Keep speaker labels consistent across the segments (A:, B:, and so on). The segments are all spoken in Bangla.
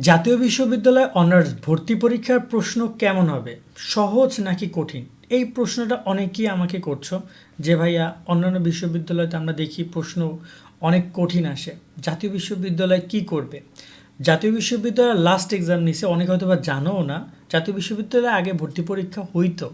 A: জাতীয় বিশ্ববিদ্যালয়ে অনার্স ভর্তি পরীক্ষার প্রশ্ন কেমন হবে? সহজ নাকি কঠিন? এই প্রশ্নটা অনেকেই আমাকে করছ যে, ভাইয়া, অন্যান্য বিশ্ববিদ্যালয়তে আমরা দেখি প্রশ্ন অনেক কঠিন আসে। জাতীয় বিশ্ববিদ্যালয় কি করবে? জাতীয় বিশ্ববিদ্যালয়ের লাস্ট এক্সাম নিছে, অনেকে হয়তো বা জানোও না। জাতীয় বিশ্ববিদ্যালয়ে আগে ভর্তি পরীক্ষা হইতো।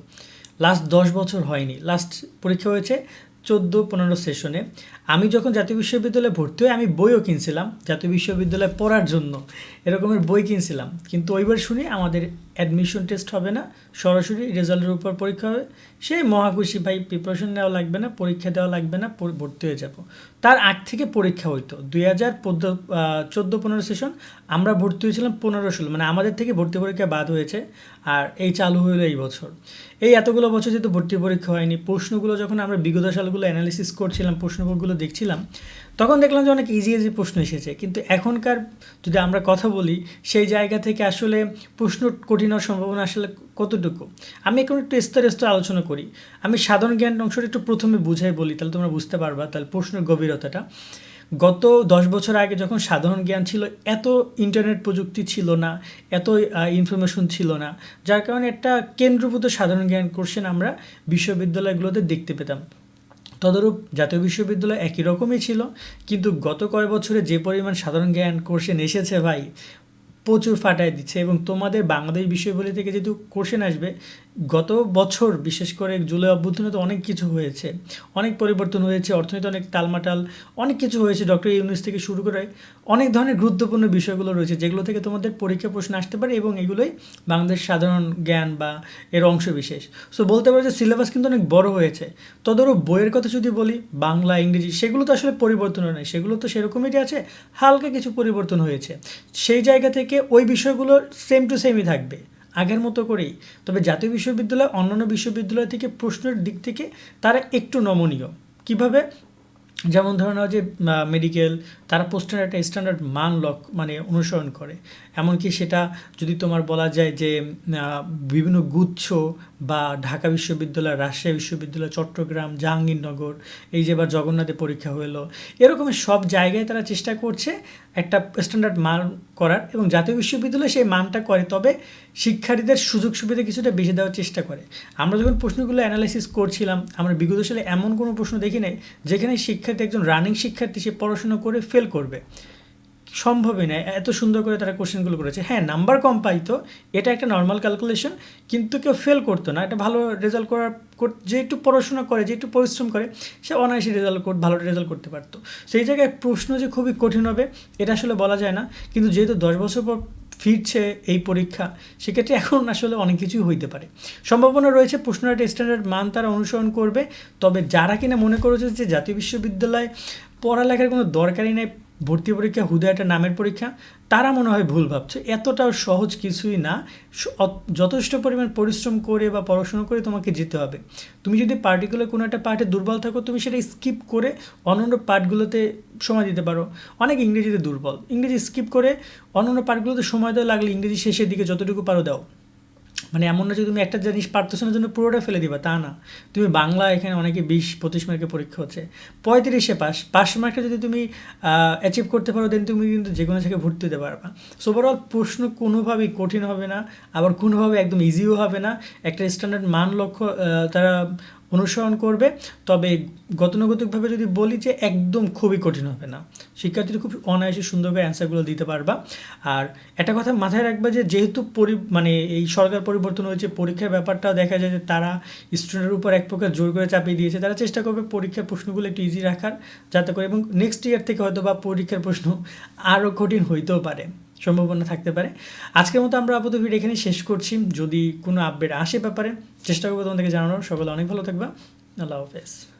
A: লাস্ট দশ বছর হয়নি। লাস্ট পরীক্ষা হয়েছে চোদ্দ পনেরো সেশনে আমি যখন জাতীয় বিশ্ববিদ্যালয়ে ভর্তি হয়ে আমি বইও কিনছিলাম, জাতীয় বিশ্ববিদ্যালয়ে পড়ার জন্য। এরকমের বই কিনছিলাম। কিন্তু ওইবার শুনি আমাদের অ্যাডমিশন টেস্ট হবে না, সরাসরি রেজাল্টের উপর পরীক্ষা হবে। সেই মহাখুশি ভাই প্রিপারেশন নেওয়া লাগবে না, পরীক্ষা দেওয়া লাগবে না ভর্তি হয়ে যাব। তার আগ থেকে পরীক্ষা হইতো, দুই হাজার চোদ্দ পনেরো সেশন আমরা ভর্তি হয়েছিলাম পনেরো ষোলো মানে আমাদের থেকে ভর্তি পরীক্ষা বাদ হয়েছে, আর এই চালু হলো এই বছর। এই এতগুলো বছর যেহেতু ভর্তি পরীক্ষা হয়নি, প্রশ্নগুলো যখন আমরা বিগত সালগুলো অ্যানালিসিস করছিলাম, প্রশ্নগুলো দেখছিলাম তখন দেখলাম যে অনেক ইজি ইজি প্রশ্ন এসেছে। কিন্তু এখনকার যদি আমরা কথা বলি, সেই জায়গা থেকে আসলে প্রশ্ন কঠিন হওয়ার সম্ভাবনা আসলে কতটুকু? আমি এখন একটু স্তরে স্তরে আলোচনা করি। আমি সাধারণ জ্ঞান অংশটা একটু প্রথমে বুঝাই বলি, তাহলে তোমরা বুঝতে পারবা তাহলে প্রশ্নের গভীরতাটা। গত দশ বছর আগে যখন সাধারণ জ্ঞান ছিল, এত ইন্টারনেট প্রযুক্তি ছিল না, এত ইনফরমেশন ছিল না, যার কারণে একটা কেন্দ্রভূত সাধারণ জ্ঞান কোশ্চেন আমরা বিশ্ববিদ্যালয়গুলোতে দেখতে পেতাম। তদরূপ জাতীয় বিশ্ববিদ্যালয় একই রকমই ছিল। কিন্তু গত কয়েক বছরে যে পরিমাণ সাধারণ জ্ঞান কোর্সে এসেছে ভাই, প্রচুর ফাটাই দিচ্ছে এবং তোমাদের বাংলাদেশ বিষয়গুলি থেকে যেহেতু কোশ্চেন আসবে গত বছর, বিশেষ করে জুলাই অভ্যুত্থানে তো অনেক কিছু হয়েছে। অনেক পরিবর্তন হয়েছে, অর্থনীতি অনেক টালমাটাল, অনেক কিছু হয়েছে। ডক্টর ইউনুস থেকে শুরু করে অনেক ধরনের গুরুত্বপূর্ণ বিষয়গুলো রয়েছে, যেগুলো থেকে তোমাদের পরীক্ষা প্রশ্ন আসতে পারে এবং এগুলোই বাংলাদেশ সাধারণ জ্ঞান বা এর অংশ বিশেষ। সো বলতে পারো যে সিলেবাস কিন্তু অনেক বড় হয়েছে। তদরূপ বইয়ের কথা যদি বলি, বাংলা, ইংরেজি, সেগুলো তো আসলে পরিবর্তন নাই সেগুলো তো সেরকমই আছে, হালকা কিছু পরিবর্তন হয়েছে। সেই জায়গা থেকে ওই বিষয়গুলো সেম টু সেমই থাকবে। আগের মতো করেই। তবে জাতীয় বিশ্ববিদ্যালয় অন্যান্য বিশ্ববিদ্যালয় থেকে প্রশ্নের দিক থেকে তারা একটু নমনীয়। কীভাবে? যেমন ধরে নাও যে মেডিকেল তারা পোস্টের একটা স্ট্যান্ডার্ড মান লক মানে অনুসরণ করে। এমনকি সেটা যদি তোমার বলা যায় যে বিভিন্ন গুচ্ছ বা ঢাকা বিশ্ববিদ্যালয়, রাজশাহী বিশ্ববিদ্যালয়, চট্টগ্রাম, জাহাঙ্গীরনগর, এই যে এবার জগন্নাথে পরীক্ষা হলো এরকমের সব জায়গায় তারা চেষ্টা করছে একটা স্ট্যান্ডার্ড মান করার এবং জাতীয় বিশ্ববিদ্যালয় সেই মানটা করে, তবে শিক্ষার্থীদের সুযোগ সুবিধা কিছুটা বেশি দেওয়ার চেষ্টা করে। আমরা যখন প্রশ্নগুলো অ্যানালাইসিস করছিলাম, আমরা বিগত সালে এমন কোনো প্রশ্ন দেখি নাই, যেখানে শিক্ষার্থী একজন রানিং শিক্ষার্থী সে পড়াশোনা করে ফেল করবে। সম্ভবই নয় এত সুন্দর করে তারা কোশ্চেনগুলো করেছে। হ্যাঁ নাম্বার কম পাইতো এটা একটা নর্মাল ক্যালকুলেশন কিন্তু কেউ ফেল করতো না। এটা ভালো রেজাল্ট করার কর- যে একটু পড়াশোনা করে, যে একটু পরিশ্রম করে, সে অনায়াসে রেজাল্ট ভালো রেজাল্ট করতে পারতো। সেই জায়গায় প্রশ্ন যে খুবই কঠিন হবে, এটা আসলে বলা যায় না। কিন্তু যেহেতু দশ বছর পর ফিরছে এই পরীক্ষা, সেক্ষেত্রে এখন আসলে অনেক কিছুই হইতে পারে। সম্ভাবনা রয়েছে প্রশ্নের একটা স্ট্যান্ডার্ড মান তারা অনুসরণ করবে। তবে যারা কিনা মনে করেছে যে জাতীয় বিশ্ববিদ্যালয় পড়ালেখার কোনো দরকারই নেই ভর্তি পরীক্ষা হুদা একটা নামের পরীক্ষা, তারা মনে হয় ভুল ভাবছে। এতটাও সহজ কিছুই না। যথেষ্ট পরিমাণ পরিশ্রম করে বা পড়াশোনা করে তোমাকে যেতে হবে। তুমি যদি পার্টিকুলার কোনো একটা পার্টে দুর্বল থাকো, তুমি সেটা স্কিপ করে অন্যান্য পার্টগুলোতে সময় দিতে পারো। অনেক ইংরেজিতে দুর্বল। ইংরেজি স্কিপ করে অন্যান্য পার্টগুলোতে সময় দেওয়া লাগলে ইংরেজি শেষের দিকে যতটুকু পারো দাও। মানে এমন না যে তুমি একটা জিনিস পার্থসনের জন্য পুরোটা ফেলে দিবা, তা না। তুমি বাংলা এখানে অনেকে বিশ, পঁচিশ মার্কের পরীক্ষা হচ্ছে। পঁয়ত্রিশে পাস পাঁচশো মার্কটা যদি তুমি অ্যাচিভ করতে পারো দেন তুমি কিন্তু যে কোনো জায়গায় ভর্তি হতে পারবা। সো ওভারঅল প্রশ্ন কোনোভাবেই কঠিন হবে না, আবার কোনোভাবে একদম ইজিও হবে না। একটা স্ট্যান্ডার্ড মান লক্ষ্য তারা অনুসরণ করবে, তবে গতানুগতিকভাবে যদি বলি যে একদম খুবই কঠিন হবে না। শিক্ষার্থীরা খুব অনায়াসে সুন্দরভাবে অ্যান্সারগুলো দিতে পারবা। আর একটা কথা মাথায় রাখবা যে যেহেতু পরি মানে এই সরকার পরিবর্তন হয়েছে, পরীক্ষার ব্যাপারটাও দেখা যায় যে তারা স্টুডেন্টের উপর এক প্রকার জোর করে চাপিয়ে দিয়েছে। তারা চেষ্টা করবে পরীক্ষার প্রশ্নগুলো একটু ইজি রাখার, যাতে করে এবং নেক্সট ইয়ার থেকে হয়তো বা পরীক্ষার প্রশ্ন আরও কঠিন হইতেও পারে। সম্ভাবনা থাকতে পারে। আজকের মতো আমরা আপাতত ভিডিও এখানে শেষ করছি। যদি কোনো আপডেট আসে ব্যাপারে, চেষ্টা করব তোমাদেরকে জানানোর। সকলে অনেক ভালো থাকবা। আল্লাহ হাফেজ।